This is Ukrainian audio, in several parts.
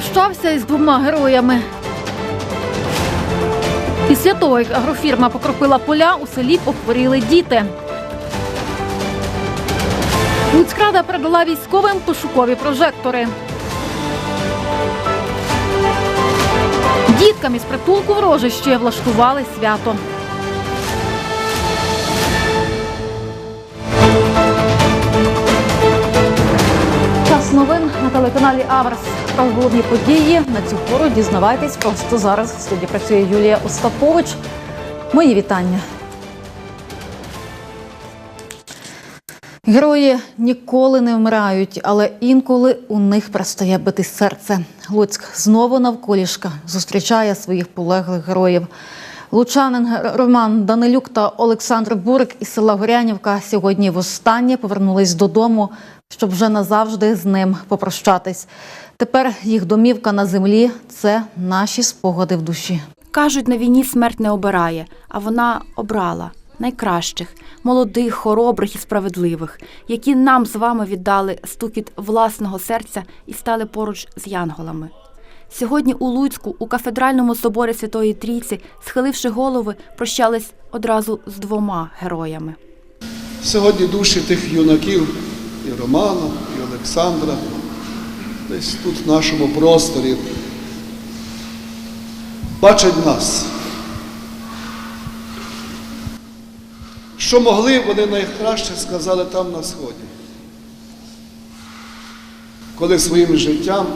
попрощався із двома героями. Після того, як агрофірма покропила поля, у селі похворіли діти. Луцькрада передала військовим пошукові прожектори. Діткам із притулку в рожище влаштували свято. Новин на телеканалі Аверс. Про головні події на цю пору дізнавайтесь просто зараз. В студії працює Юлія Остапович. Мої вітання. Герої ніколи не вмирають, але інколи у них перестає бити серце. Луцьк знову навколішка зустрічає своїх полеглих героїв. Лучанин Роман Данилюк та Олександр Бурик із села Горянівка сьогодні востаннє повернулись додому, щоб вже назавжди з ним попрощатись. Тепер їх домівка на землі це наші спогади в душі. Кажуть, на війні смерть не обирає, а вона обрала найкращих, молодих, хоробрих і справедливих, які нам з вами віддали стукіт власного серця і стали поруч з янголами. Сьогодні у Луцьку, у кафедральному соборі Святої Трійці, схиливши голови, прощались одразу з двома героями. Сьогодні душі тих юнаків і Романа, і Олександра, десь тут в нашому просторі, бачать нас. Що могли, вони найкраще сказали там на сході. Коли своїм життям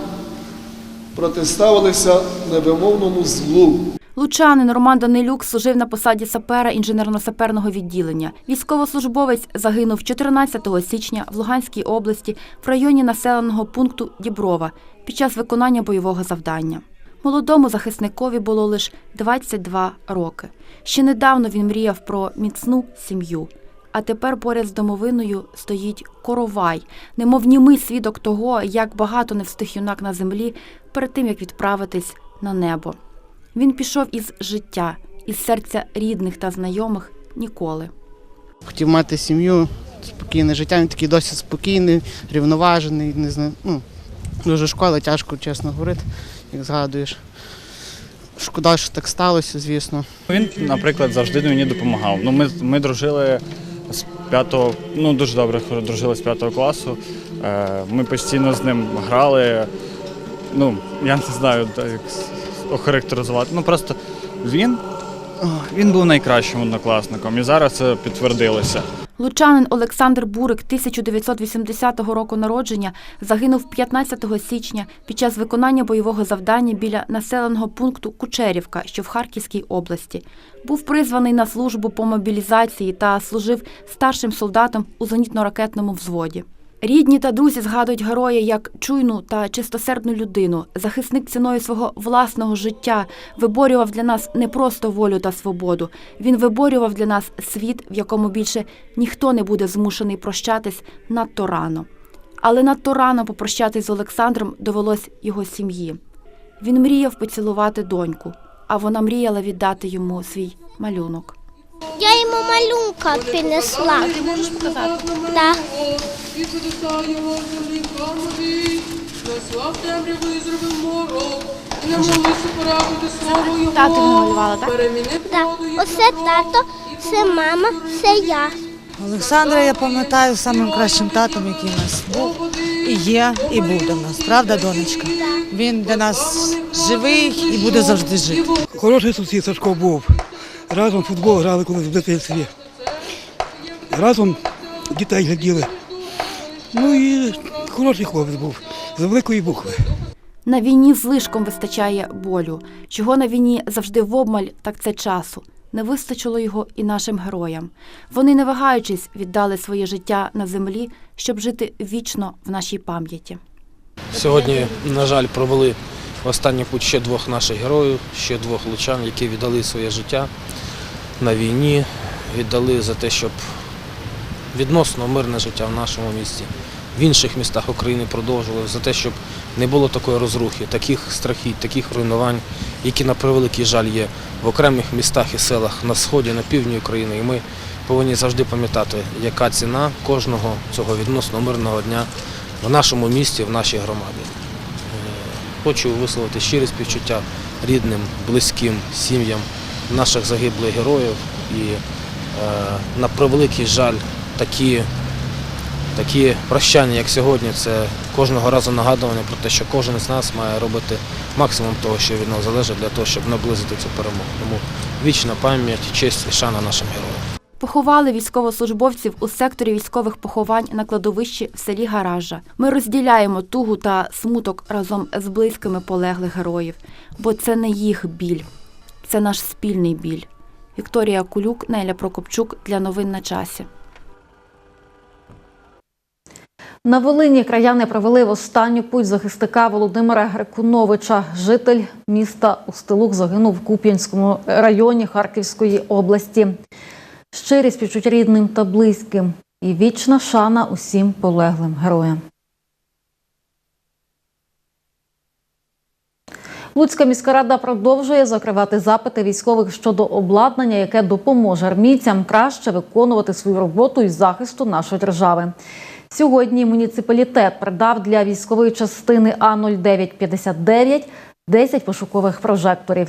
протиставилися невимовному злу. Лучанин Роман Данилюк служив на посаді сапера інженерно-саперного відділення. Військовослужбовець загинув 14 січня в Луганській області в районі населеного пункту Діброва під час виконання бойового завдання. Молодому захисникові було лише 22 роки. Ще недавно він мріяв про міцну сім'ю. А тепер поряд з домовиною стоїть коровай, немов німий свідок того, як багато не встиг юнак на землі перед тим, як відправитись на небо. Він пішов із життя, із серця рідних та знайомих ніколи. Хотів мати сім'ю, спокійне життя. Він такий досить спокійний, рівноважений. Не знаю, ну, дуже шкода, тяжко, чесно говорити, як згадуєш. Шкода, що так сталося, звісно. Він, наприклад, завжди мені допомагав. Ну, ми, ми дружили з п'ятого, ну дуже добре дружили з п'ятого класу. Е, Ми постійно з ним грали. Ну, я не знаю, як охарактеризувати. Ну просто він, він був найкращим однокласником, і зараз це підтвердилося. Лучанин Олександр Бурик 1980 року народження загинув 15 січня під час виконання бойового завдання біля населеного пункту Кучерівка, що в Харківській області. Був призваний на службу по мобілізації та служив старшим солдатом у зенітно-ракетному взводі. Рідні та друзі згадують героя як чуйну та чистосердну людину. Захисник ціною свого власного життя виборював для нас не просто волю та свободу. Він виборював для нас світ, в якому більше ніхто не буде змушений прощатись надто рано. Але надто рано попрощатись з Олександром довелось його сім'ї. Він мріяв поцілувати доньку, а вона мріяла віддати йому свій малюнок. Я йому малюнка принесла. Да. Світло достає вогню камері, наслав темряву і зробив морок. І не молися порабити слово його. Тато намалювала, так? Переміни і Оце тато, це мама, це я. Олександра я пам'ятаю самим кращим татом, який у нас був і є, і буде в нас. Правда, донечка? Він для нас живий і буде завжди жити. Хороший сусід Сашко був. Разом в футбол грали колись в дитинстві. Разом дітей гляділи. Ну і хороший хлопець був, з великої букви. На війні злишком вистачає болю. Чого на війні завжди в обмаль, так це часу. Не вистачило його і нашим героям. Вони, не вагаючись, віддали своє життя на землі, щоб жити вічно в нашій пам'яті. Сьогодні, на жаль, провели в останній путь ще двох наших героїв, ще двох лучан, які віддали своє життя на війні, віддали за те, щоб відносно мирне життя в нашому місті, в інших містах України продовжували, за те, щоб не було такої розрухи, таких страхіть, таких руйнувань, які на превеликий жаль є в окремих містах і селах на сході, на півдні України. І ми повинні завжди пам'ятати, яка ціна кожного цього відносно мирного дня в нашому місті, в нашій громаді. Е, Хочу висловити щирі співчуття рідним, близьким, сім'ям наших загиблих героїв. І е, на превеликий жаль, такі, такі прощання, як сьогодні, це кожного разу нагадування про те, що кожен з нас має робити максимум того, що від нас залежить, для того, щоб наблизити цю перемогу. Тому вічна пам'ять, честь і шана нашим героям. Поховали військовослужбовців у секторі військових поховань на кладовищі в селі Гаража. Ми розділяємо тугу та смуток разом з близькими полеглих героїв, бо це не їх біль, це наш спільний біль. Вікторія Кулюк, Неля Прокопчук для новин на часі. На Волині краяни провели в останню путь захисника Володимира Грекуновича. Житель міста Устилух загинув в Куп'янському районі Харківської області. Щирі співчуття рідним та близьким і вічна шана усім полеглим героям. Луцька міська рада продовжує закривати запити військових щодо обладнання, яке допоможе армійцям краще виконувати свою роботу із захисту нашої держави. Сьогодні муніципалітет придав для військової частини А 0959 10 пошукових прожекторів.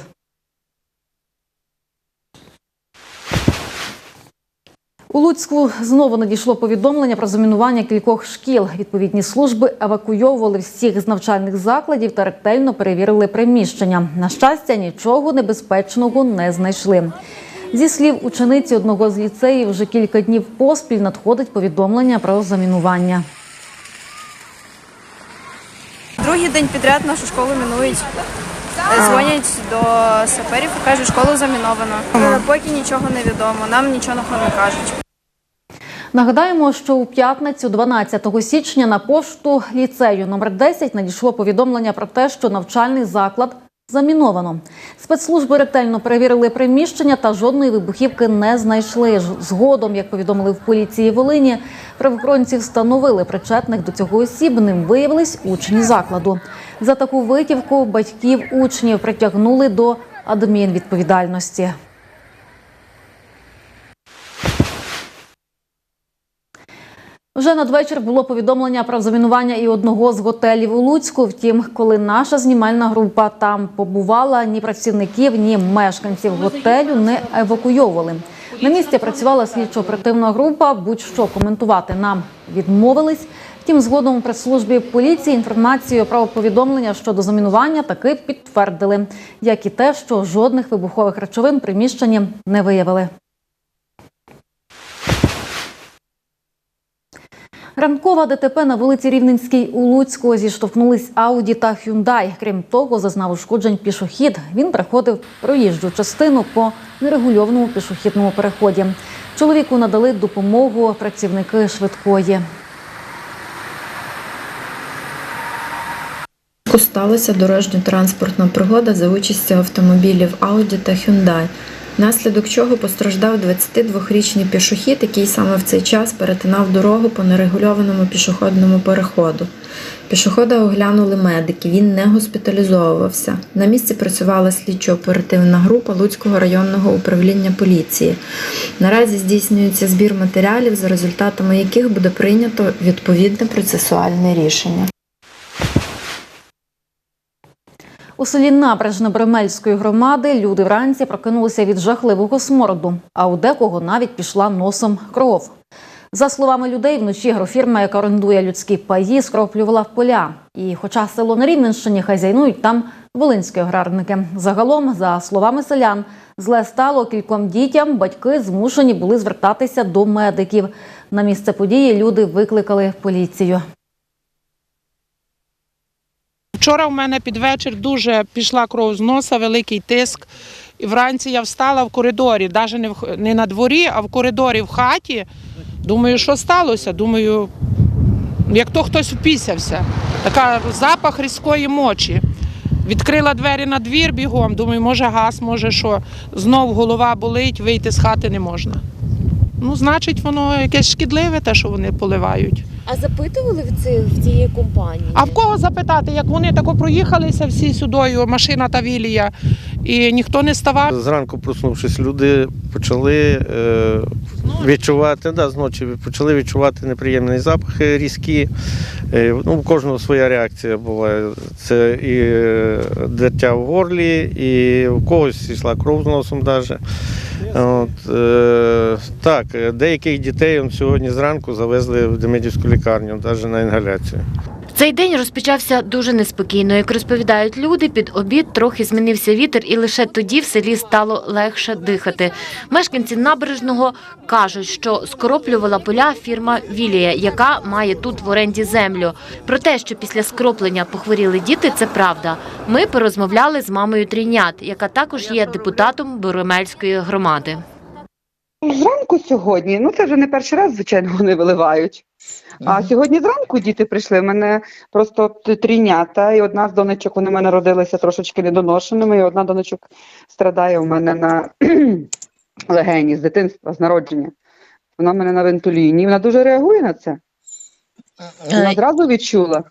У Луцьку знову надійшло повідомлення про замінування кількох шкіл. Відповідні служби евакуйовували всіх з навчальних закладів та ретельно перевірили приміщення. На щастя, нічого небезпечного не знайшли. Зі слів учениці одного з ліцеїв, вже кілька днів поспіль надходить повідомлення про замінування. Другий день підряд нашу школу мінують. Дзвонять до саперів і кажуть, школу заміновано. Поки нічого не відомо, нам нічого не кажуть. Нагадаємо, що у п'ятницю, 12 січня, на пошту ліцею номер 10 надійшло повідомлення про те, що навчальний заклад заміновано. Спецслужби ретельно перевірили приміщення та жодної вибухівки не знайшли. Згодом, як повідомили в поліції Волині, правоохоронці встановили причетних до цього осіб. Ним виявились учні закладу. За таку витівку батьків учнів притягнули до адмінвідповідальності. Вже надвечір було повідомлення про замінування і одного з готелів у Луцьку. Втім, коли наша знімальна група там побувала, ні працівників, ні мешканців готелю не евакуйовували. На місці працювала слідчо-оперативна група. Будь-що коментувати нам відмовились. Втім, згодом у прес-службі поліції інформацію про повідомлення щодо замінування таки підтвердили, як і те, що жодних вибухових речовин приміщенні не виявили. Ранкова ДТП на вулиці Рівненській у Луцьку зіштовхнулись Ауді та Хюндай. Крім того, зазнав ушкоджень пішохід. Він приходив проїжджу частину по нерегульованому пішохідному переході. Чоловіку надали допомогу працівники швидкої. Сталася дорожньо-транспортна пригода за участю автомобілів Audi та Hyundai, внаслідок чого постраждав 22-річний пішохід, який саме в цей час перетинав дорогу по нерегульованому пішохідному переходу. Пішохода оглянули медики, він не госпіталізовувався. На місці працювала слідчо-оперативна група Луцького районного управління поліції. Наразі здійснюється збір матеріалів, за результатами яких буде прийнято відповідне процесуальне рішення. У селі Набережна Бремельської громади люди вранці прокинулися від жахливого смороду, а у декого навіть пішла носом кров. За словами людей, вночі агрофірма, яка орендує людські паї, скроплювала поля. І хоча село на Рівненщині хазяйнують там волинські аграрники. Загалом, за словами селян, зле стало кільком дітям. Батьки змушені були звертатися до медиків. На місце події люди викликали поліцію. Вчора в мене під вечір дуже пішла кров з носа, великий тиск. І вранці я встала в коридорі, навіть не, в, не на дворі, а в коридорі в хаті. Думаю, що сталося? Думаю, як то хтось впісявся. Така запах різкої мочі. Відкрила двері на двір бігом. Думаю, може газ, може що. Знов голова болить, вийти з хати не можна. Ну, значить, воно якесь шкідливе, те, що вони поливають. А запитували в ці в цієї компанії? А в кого запитати, як вони тако проїхалися всі сюдою, машина та вілія, і ніхто не ставав. Зранку проснувшись, люди почали е, відчувати, да, зночі почали відчувати неприємні запахи різкі. Е, Ну, у кожного своя реакція буває. Це і е, дертя в горлі, і у когось йшла кров з носом навіть. От, е, так, е, деяких дітей он, сьогодні зранку завезли в Демидівську лікарню, навіть на інгаляцію. Цей день розпочався дуже неспокійно. Як розповідають люди, під обід трохи змінився вітер, і лише тоді в селі стало легше дихати. Мешканці набережного кажуть, що скроплювала поля фірма Вілія, яка має тут в оренді землю. Про те, що після скроплення похворіли діти, це правда. Ми порозмовляли з мамою трійнят, яка також є депутатом Боромельської громади. Зранку сьогодні, ну це вже не перший раз, звичайно, вони виливають. А сьогодні зранку діти прийшли. в мене просто т- трійнята, і одна з донечок вони в мене родилися трошечки недоношеними, і одна донечок страдає у мене на легені з дитинства, з народження. Вона в мене на вентиліні. Вона дуже реагує на це. Вона одразу відчула.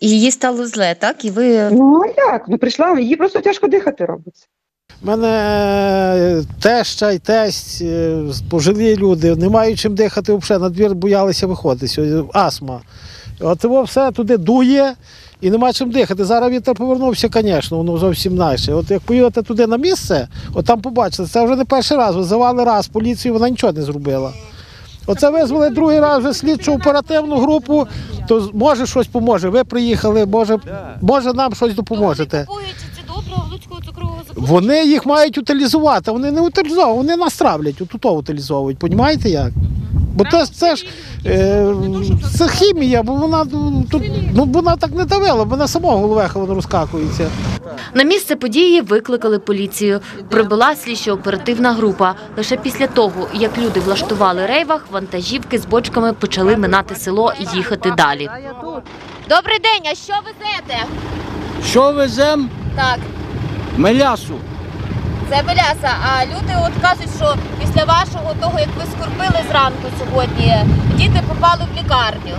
Її стало зле, так? І ви Ну а як? Ну прийшла, їй просто тяжко дихати робиться. У мене е, теща і тесть, е, пожилі люди, не мають чим дихати взагалі, на двір боялися виходити. Астма. От його все туди дує і нема чим дихати. Зараз вітер повернувся, звісно, воно зовсім інакше. От як поїдете туди на місце, от там побачите, це вже не перший раз. Визивали раз поліцію, вона нічого не зробила. Оце визвали другий раз вже слідчу оперативну групу, то може щось поможе. Ви приїхали, може, може нам щось допоможете. Вони їх мають утилізувати, вони не утилізовують, вони нас травлять, отут утилізовують, понімаєте як? Бо це, це ж е, це хімія, бо вона ну, тут, ну, вона так не давила, бо на самого головеха воно розкакується. На місце події викликали поліцію. Прибула слідчо-оперативна група. Лише після того, як люди влаштували рейвах, вантажівки з бочками почали минати село і їхати далі. Добрий день, а що везете? Що веземо? Так, Мелясу. це Беляса. А люди от кажуть, що після вашого того, як ви скорпили зранку сьогодні, діти попали в лікарню.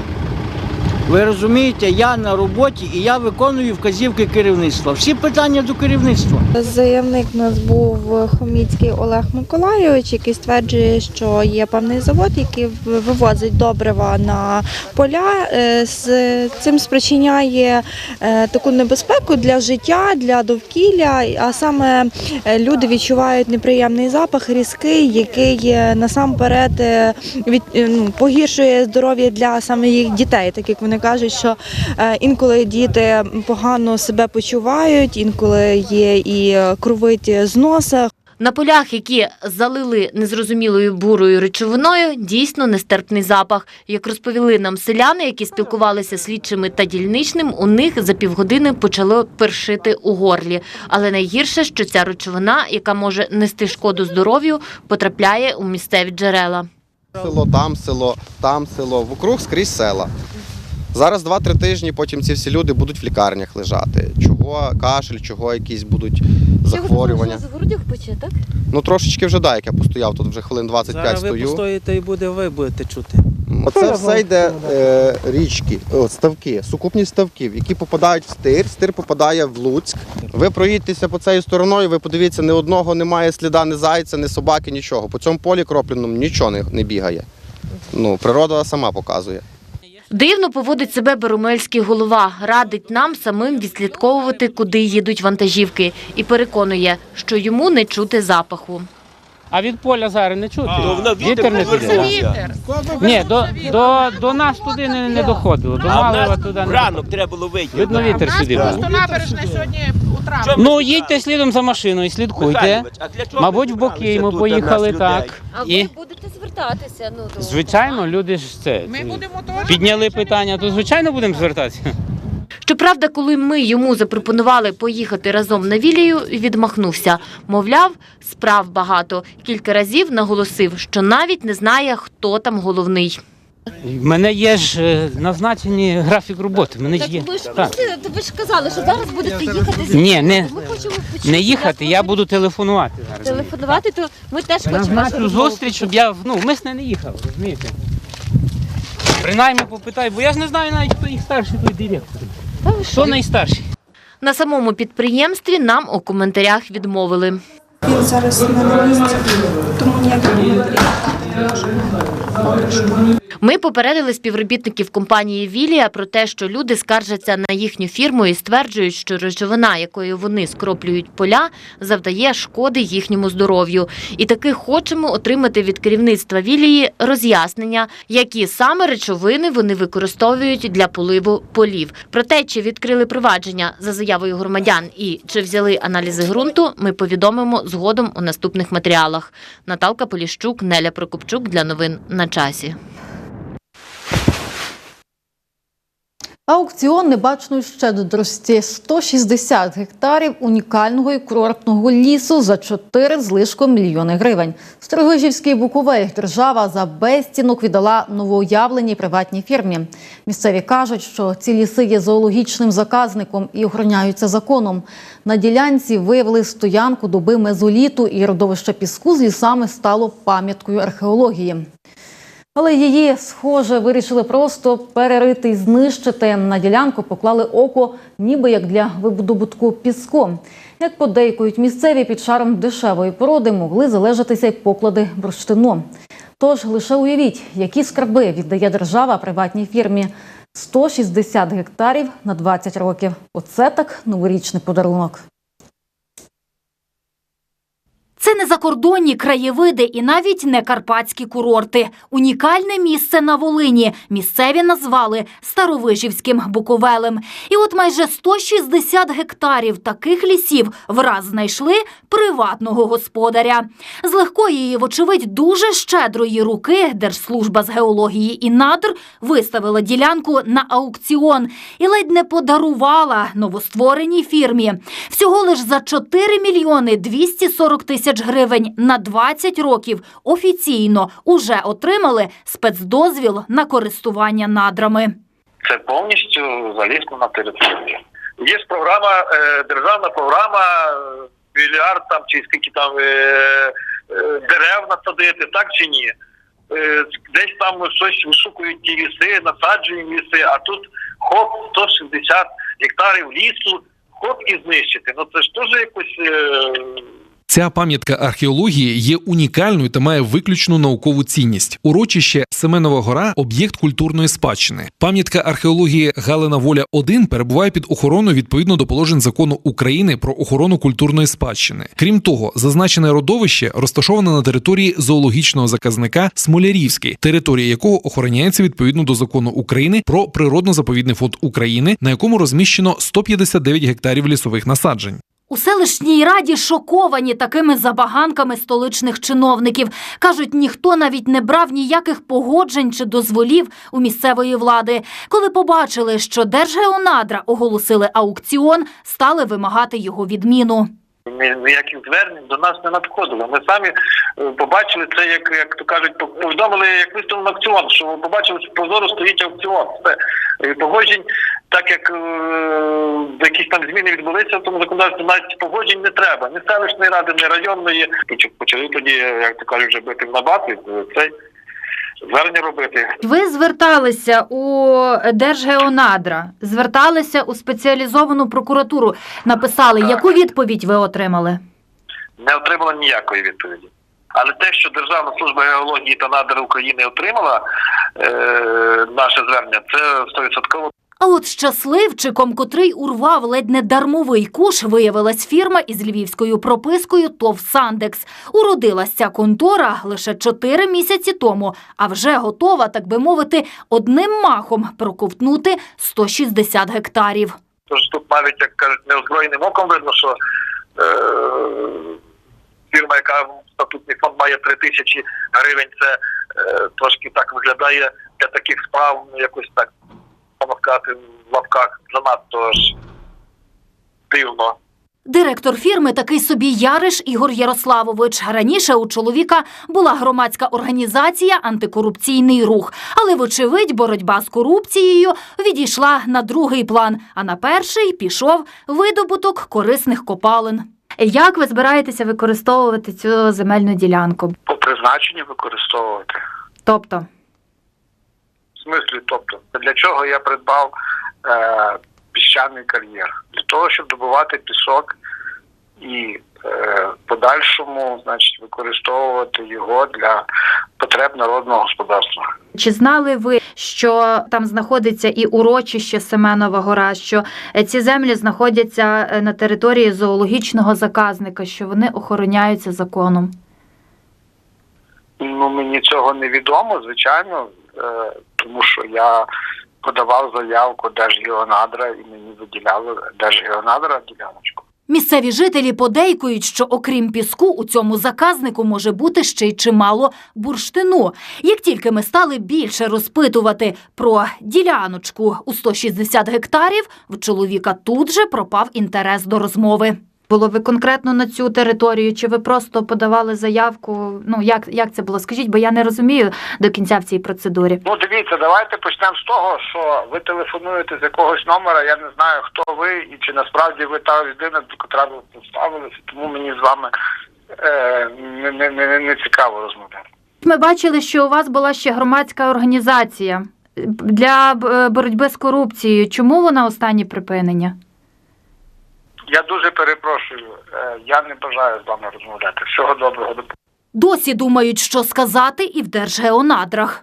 Ви розумієте, я на роботі і я виконую вказівки керівництва. Всі питання до керівництва. Заявник у нас був Хоміцький Олег Миколайович, який стверджує, що є певний завод, який вивозить добрива на поля. Е, з- Цим спричиняє е, таку небезпеку для життя, для довкілля. А саме е, люди відчувають неприємний запах, різкий, який насамперед від, ну, погіршує здоров'я для саме їх дітей, так як вони кажуть, що е, інколи діти погано себе почувають, інколи є і е, кровить з носа. На полях, які залили незрозумілою бурою речовиною, дійсно нестерпний запах. Як розповіли нам селяни, які спілкувалися слідчими та дільничним, у них за півгодини почало першити у горлі. Але найгірше, що ця речовина, яка може нести шкоду здоров'ю, потрапляє у місцеві джерела. Село, там село, там село, вокруг скрізь села. Зараз 2-3 тижні, потім ці всі люди будуть в лікарнях лежати. Чого кашель, чого якісь будуть захворювання. грудях пече, так? Ну трошечки вже да, як я постояв, тут вже хвилин 25 Зараз ви стою. постоїте і буде, ви будете чути. Оце все йде е, річки, о, ставки, сукупність ставків, які попадають в стир, стир попадає в Луцьк. Ви проїдьтеся по цією стороною, ви подивіться, ні одного немає сліда, ні зайця, ні собаки, нічого. По цьому полі кропленому нічого не, не бігає. Ну, природа сама показує. Дивно поводить себе Беромельський голова, радить нам самим відслідковувати, куди їдуть вантажівки, і переконує, що йому не чути запаху. А від поля зараз не чути. воно вітер не туди. Вітер. Ні, до, до, до нас туди не, не доходило. До Малева туди не ранок треба було вийти. Видно, вітер сюди був. набережна сьогодні утра. Ну, їдьте слідом за машиною, слідкуйте. Михайлович, а для чого Мабуть, ви в боки зібралися ми тут, поїхали нас людей? так. А І, ви будете звертатися? Ну до звичайно, люди ж це Ми будемо теж. підняли питання, то звичайно будемо звертатися. Щоправда, коли ми йому запропонували поїхати разом на Вілію, відмахнувся. Мовляв, справ багато. Кілька разів наголосив, що навіть не знає, хто там головний. В мене є ж е, назначені графік роботи. в Мене ж є. Так. ви ж казали, що зараз будете їхати. Ні, не, Ми хочемо почути. не їхати, я буду телефонувати зараз. телефонувати, то ми теж хочемо. Назначу зустріч, щоб я ну, вмисне не їхав, розумієте? Принаймні попитай, бо я ж не знаю навіть, хто їх старший, той директор. Хто найстарший? На самому підприємстві нам у коментарях відмовили. Він зараз на місці, тому ніяких коментарів. Ми попередили співробітників компанії Вілія про те, що люди скаржаться на їхню фірму і стверджують, що речовина, якою вони скроплюють поля, завдає шкоди їхньому здоров'ю. І таки хочемо отримати від керівництва Вілії роз'яснення, які саме речовини вони використовують для поливу полів. Про те, чи відкрили провадження за заявою громадян і чи взяли аналізи ґрунту, ми повідомимо згодом у наступних матеріалах. Наталка Поліщук, Неля Прокопчук для новин на часі. Аукціон небачної щедрості 160 гектарів унікального і курортного лісу за 4 з лишком мільйони гривень. Строгожівський Буковель держава за безцінок віддала новоуявленій приватній фірмі. Місцеві кажуть, що ці ліси є зоологічним заказником і охороняються законом. На ділянці виявили стоянку доби мезоліту і родовище піску з лісами стало пам'яткою археології. Але її, схоже, вирішили просто перерити і знищити. На ділянку поклали око, ніби як для видобутку піску. Як подейкують місцеві під шаром дешевої породи, могли залежатися й поклади бурштину. Тож лише уявіть, які скарби віддає держава приватній фірмі. 160 гектарів на 20 років. Оце так новорічний подарунок. Це не закордонні краєвиди і навіть не карпатські курорти. Унікальне місце на Волині. Місцеві назвали Старовижівським Буковелем. І от майже 160 гектарів таких лісів враз знайшли приватного господаря. З легкої і, вочевидь, дуже щедрої руки Держслужба з геології і надр виставила ділянку на аукціон і ледь не подарувала новоствореній фірмі. Всього лиш за 4 мільйони 240 тисяч гривень на 20 років офіційно уже отримали спецдозвіл на користування надрами. Це повністю залізно на територію. Є ж програма, е, державна програма, е, мільярд там чи скільки там е, дерев насадити, так чи ні? Десь там щось вишукують ті ліси, насаджують ліси, а тут хоп, 160 гектарів лісу, хоп і знищити. Ну це ж теж якось. Ця пам'ятка археології є унікальною та має виключну наукову цінність. Урочище Семенова гора об'єкт культурної спадщини. Пам'ятка археології Галина Воля 1 перебуває під охороною відповідно до положень закону України про охорону культурної спадщини. Крім того, зазначене родовище розташоване на території зоологічного заказника Смолярівський, територія якого охороняється відповідно до закону України про природно-заповідний фонд України, на якому розміщено 159 гектарів лісових насаджень. У селищній раді шоковані такими забаганками столичних чиновників. Кажуть, ніхто навіть не брав ніяких погоджень чи дозволів у місцевої влади. Коли побачили, що Держгеонадра оголосили аукціон, стали вимагати його відміну. Ні- ніяких звернень до нас не надходило. Ми самі е, побачили це, як, як то кажуть, повідомили, як виставлено аукціон, що побачили, що прозоро стоїть аукціон. Все. Погоджень, так як е, якісь там зміни відбулися в тому законодавстві, навіть погоджень не треба. Ні селищної ради, ні районної. Поч- Почали тоді, як то кажуть, вже бити в набат, і цей звернення робити. Ви зверталися у Держгеонадра, зверталися у спеціалізовану прокуратуру. Написали, яку відповідь ви отримали? не отримала ніякої відповіді. Але те, що Державна служба геології та надр України отримала е, наше звернення, це 100%. А от щасливчиком, котрий урвав ледь не дармовий куш, виявилась фірма із львівською пропискою ТОВ «Сандекс». Уродилась ця контора лише чотири місяці тому, а вже готова, так би мовити, одним махом проковтнути 160 гектарів. Тож тут навіть, як кажуть, неозброєним оком видно, що е, фірма, яка статутний фонд має 3 тисячі гривень, це е, трошки так виглядає для таких справ, ну якось так, можна сказати, в лапках занадто ж дивно. Директор фірми такий собі Яриш Ігор Ярославович. Раніше у чоловіка була громадська організація Антикорупційний рух. Але, вочевидь, боротьба з корупцією відійшла на другий план, а на перший пішов видобуток корисних копалин. Як ви збираєтеся використовувати цю земельну ділянку? По призначенню використовувати. Тобто, В смислі, тобто, для чого я придбав е, піщаний кар'єр? Для того, щоб добувати пісок і е, подальшому, значить, використовувати його для потреб народного господарства. Чи знали ви, що там знаходиться і урочище Семенова гора, що е, ці землі знаходяться е, на території зоологічного заказника, що вони охороняються законом? Ну мені цього не відомо, звичайно, е, тому що я подавав заявку Держгеонадра і мені виділяли Держгеонадра діляночку. Місцеві жителі подейкують, що окрім піску у цьому заказнику може бути ще й чимало бурштину. Як тільки ми стали більше розпитувати про діляночку у 160 гектарів, в чоловіка тут же пропав інтерес до розмови. Було ви конкретно на цю територію, чи ви просто подавали заявку? Ну як, як це було? Скажіть, бо я не розумію до кінця в цій процедурі. Ну дивіться, давайте почнемо з того, що ви телефонуєте з якогось номера. Я не знаю, хто ви і чи насправді ви та людина, до котра ви представилися, тому мені з вами е, не, не, не, не цікаво розмовляти. Ми бачили, що у вас була ще громадська організація для е, боротьби з корупцією. Чому вона останнє припинення? Я дуже перепрошую. Е, я не бажаю з вами розмовляти. Всього доброго Досі думають, що сказати і в Держгеонадрах.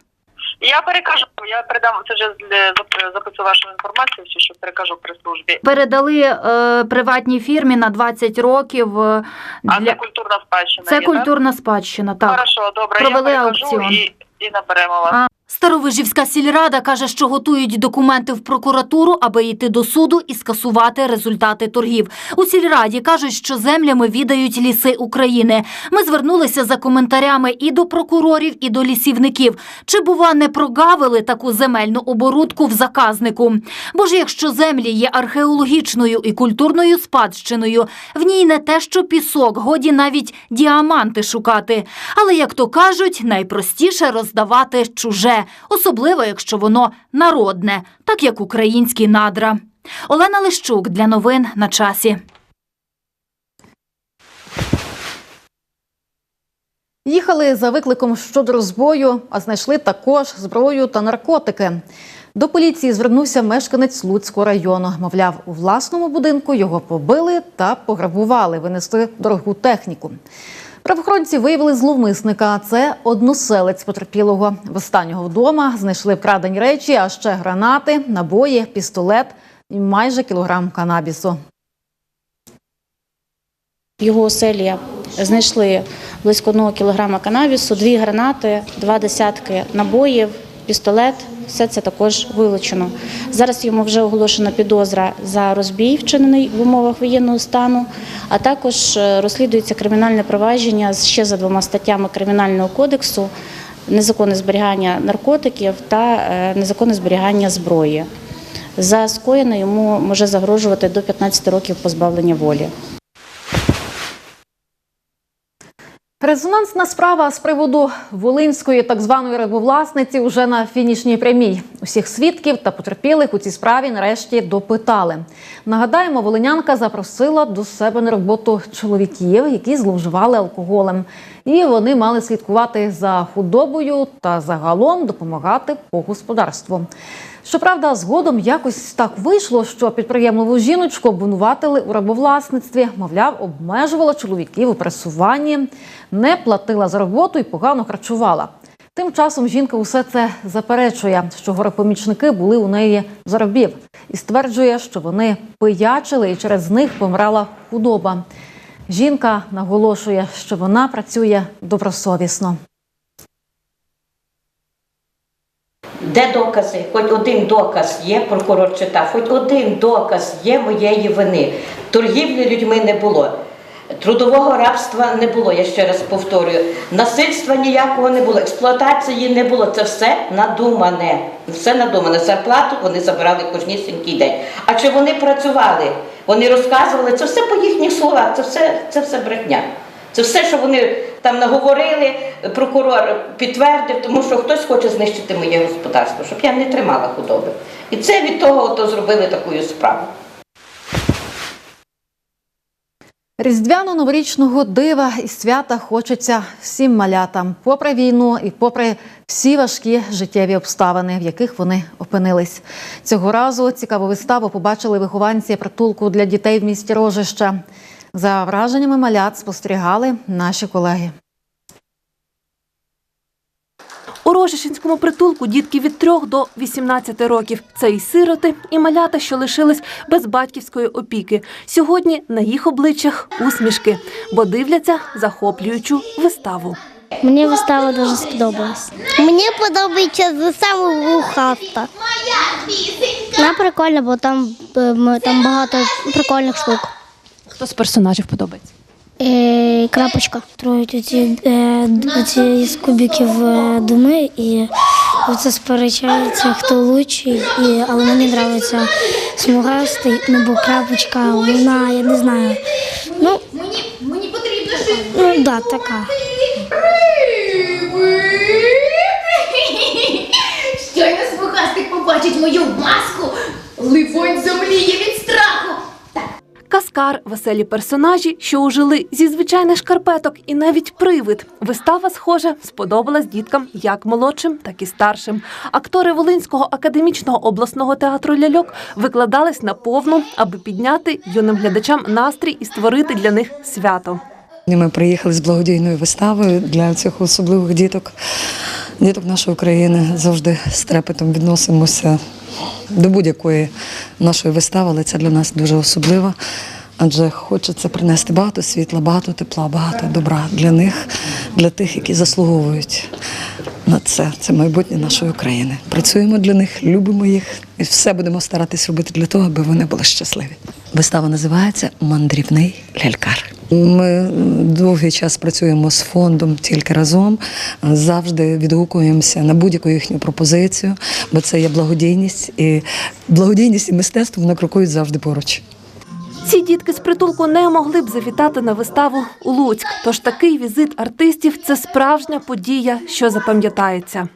Я перекажу, я передам це вже з- записую вашу інформацію, що перекажу при службі. Передали е, приватній фірмі на 20 років. е, А це культурна спадщина. Це є, так? культурна спадщина. Так Хорошо, добре, Провели я перекажу аукціон. і, і наберемо вас. А. Старовижівська сільрада каже, що готують документи в прокуратуру, аби йти до суду і скасувати результати торгів. У сільраді кажуть, що землями відають ліси України. Ми звернулися за коментарями і до прокурорів, і до лісівників. Чи бува не прогавили таку земельну оборудку в заказнику? Бо ж якщо землі є археологічною і культурною спадщиною, в ній не те, що пісок, годі навіть діаманти шукати. Але як то кажуть, найпростіше роздавати чуже, особливо якщо воно народне, так як українські надра. Олена Лищук для новин на часі. Їхали за викликом щодо розбою, а знайшли також зброю та наркотики. До поліції звернувся мешканець Луцького району. Мовляв, у власному будинку його побили та пограбували, винесли дорогу техніку. Правоохоронці виявили зловмисника. Це односелець потерпілого. В останнього вдома знайшли вкрадені речі, а ще гранати, набої, пістолет і майже кілограм канабісу. Його оселі знайшли близько одного кілограма канавісу, дві гранати, два десятки набоїв, пістолет. Все це також вилучено. Зараз йому вже оголошена підозра за розбій, вчинений в умовах воєнного стану, а також е, розслідується кримінальне провадження ще за двома статтями Кримінального кодексу незаконне зберігання наркотиків та е, незаконне зберігання зброї. За скоєне йому може загрожувати до 15 років позбавлення волі. Резонансна справа з приводу волинської так званої рибовласниці вже на фінішній прямій. Усіх свідків та потерпілих у цій справі нарешті допитали. Нагадаємо, волинянка запросила до себе на роботу чоловіків, які зловживали алкоголем. І вони мали слідкувати за худобою та загалом допомагати по господарству. Щоправда, згодом якось так вийшло, що підприємливу жіночку обвинуватили у рабовласництві, мовляв, обмежувала чоловіків у пересуванні, не платила за роботу і погано харчувала. Тим часом жінка усе це заперечує, що горопомічники були у неї заробів, і стверджує, що вони пиячили і через них помирала худоба. Жінка наголошує, що вона працює добросовісно. Де докази? Хоч один доказ є, прокурор читав, хоч один доказ є моєї вини. Торгівлі людьми не було. Трудового рабства не було, я ще раз повторюю. Насильства ніякого не було, експлуатації не було. Це все надумане. Все надумане. Зарплату вони забирали кожнісінький день. А чи вони працювали? Вони розказували, це все по їхніх словах, це все, це все брехня. Це все, що вони там наговорили, прокурор підтвердив, тому що хтось хоче знищити моє господарство, щоб я не тримала худоби. І це від того ото зробили таку справу. Різдвяно-новорічного дива і свята хочеться всім малятам, попри війну і попри всі важкі життєві обставини, в яких вони опинились. Цього разу цікаву виставу побачили вихованці притулку для дітей в місті Рожища. За враженнями малят спостерігали наші колеги. У Рожешинському притулку дітки від 3 до 18 років. Це і сироти, і малята, що лишились без батьківської опіки. Сьогодні на їх обличчях усмішки, бо дивляться захоплюючу виставу. Мені вистава дуже сподобалась. Мені подобається вистава вухавта. Вона прикольна, бо там, е, ми- там багато прикольних штук. Хто з персонажів подобається? Е, крапочка. Троють оці, е, оці з кубиків е, думи і оце сперечається, хто лучший. І, але мені подобається смугастий, ну бо крапочка, вона, я не знаю. Ну, Мені, потрібно щось. ну да, така. Щойно смугастик побачить мою маску, либонь зомліє від. Каскар, веселі персонажі, що ужили зі звичайних шкарпеток, і навіть привид. Вистава, схоже, сподобалась діткам як молодшим, так і старшим. Актори Волинського академічного обласного театру ляльок викладались на повну, аби підняти юним глядачам настрій і створити для них свято. Ми приїхали з благодійною виставою для цих особливих діток, діток нашої країни. Завжди з трепетом відносимося до будь-якої нашої вистави, але це для нас дуже особливо. Адже хочеться принести багато світла, багато тепла, багато добра для них, для тих, які заслуговують на це. Це майбутнє нашої України. Працюємо для них, любимо їх і все будемо старатись робити для того, аби вони були щасливі. Вистава називається Мандрівний лялькар. Ми довгий час працюємо з фондом тільки разом. Завжди відгукуємося на будь-яку їхню пропозицію, бо це є благодійність, і благодійність і мистецтво воно крокують завжди поруч. Ці дітки з притулку не могли б завітати на виставу у Луцьк. Тож такий візит артистів це справжня подія, що запам'ятається.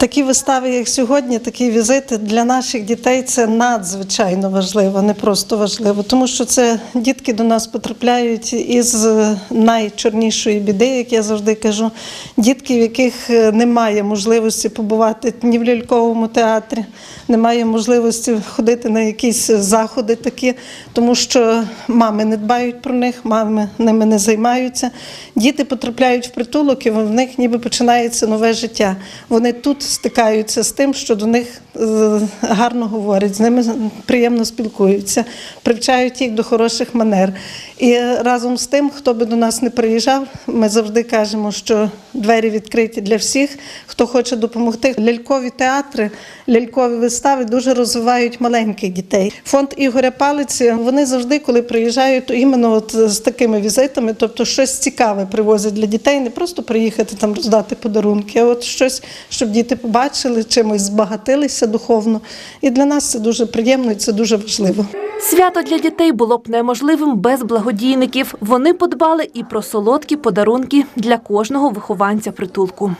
Такі вистави, як сьогодні, такі візити для наших дітей це надзвичайно важливо, не просто важливо, тому що це дітки до нас потрапляють із найчорнішої біди, як я завжди кажу. Дітки, в яких е, немає можливості побувати ні в ляльковому театрі, немає можливості ходити на якісь заходи такі, тому що мами не дбають про них, мами ними не займаються. Діти потрапляють в притулок, і в них ніби починається нове життя. Вони тут стикаються з тим, що до них е, гарно говорять, з ними приємно спілкуються, привчають їх до хороших манер. І разом з тим, хто би до нас не приїжджав, ми завжди кажемо, що двері відкриті для всіх, хто хоче допомогти. Лялькові театри, лялькові вистави дуже розвивають маленьких дітей. Фонд Ігоря Палиці вони завжди, коли приїжджають, то іменно от з такими візитами, тобто щось цікаве привозять для дітей, не просто приїхати там роздати подарунки, а от щось, щоб діти побачили, чимось збагатилися духовно. І для нас це дуже приємно і це дуже важливо. Свято для дітей було б неможливим без благодійників. Вони подбали і про солодкі подарунки для кожного вихованця притулку.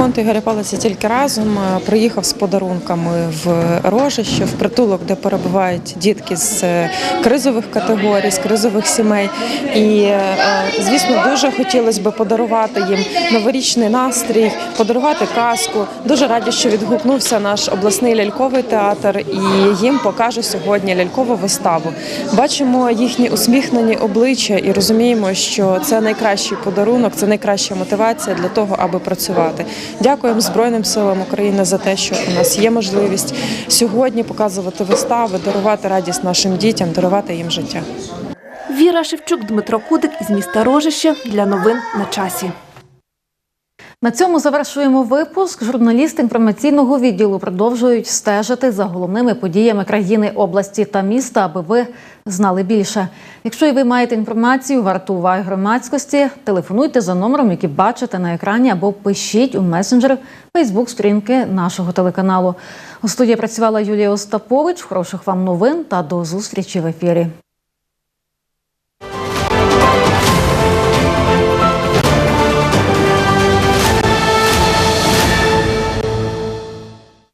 Фонд Ігоря Палиця тільки разом е, приїхав з подарунками в Рожище, в притулок, де перебувають дітки з е, кризових категорій, з кризових сімей. І, е, звісно, дуже хотілося б подарувати їм новорічний настрій, подарувати казку. Дуже раді, що відгукнувся наш обласний ляльковий театр і їм покаже сьогодні лялькову виставу. Бачимо їхні усміхнені обличчя і розуміємо, що це найкращий подарунок, це найкраща мотивація для того, аби працювати. Дякуємо Збройним силам України за те, що у нас є можливість сьогодні показувати вистави, дарувати радість нашим дітям, дарувати їм життя. Віра Шевчук, Дмитро Кудик із міста Рожище для новин на часі. На цьому завершуємо випуск. Журналісти інформаційного відділу продовжують стежити за головними подіями країни, області та міста, аби ви знали більше. Якщо і ви маєте інформацію, варту уваги громадськості, телефонуйте за номером, який бачите на екрані, або пишіть у месенджер Фейсбук сторінки нашого телеканалу. У студії працювала Юлія Остапович. Хороших вам новин та до зустрічі в ефірі.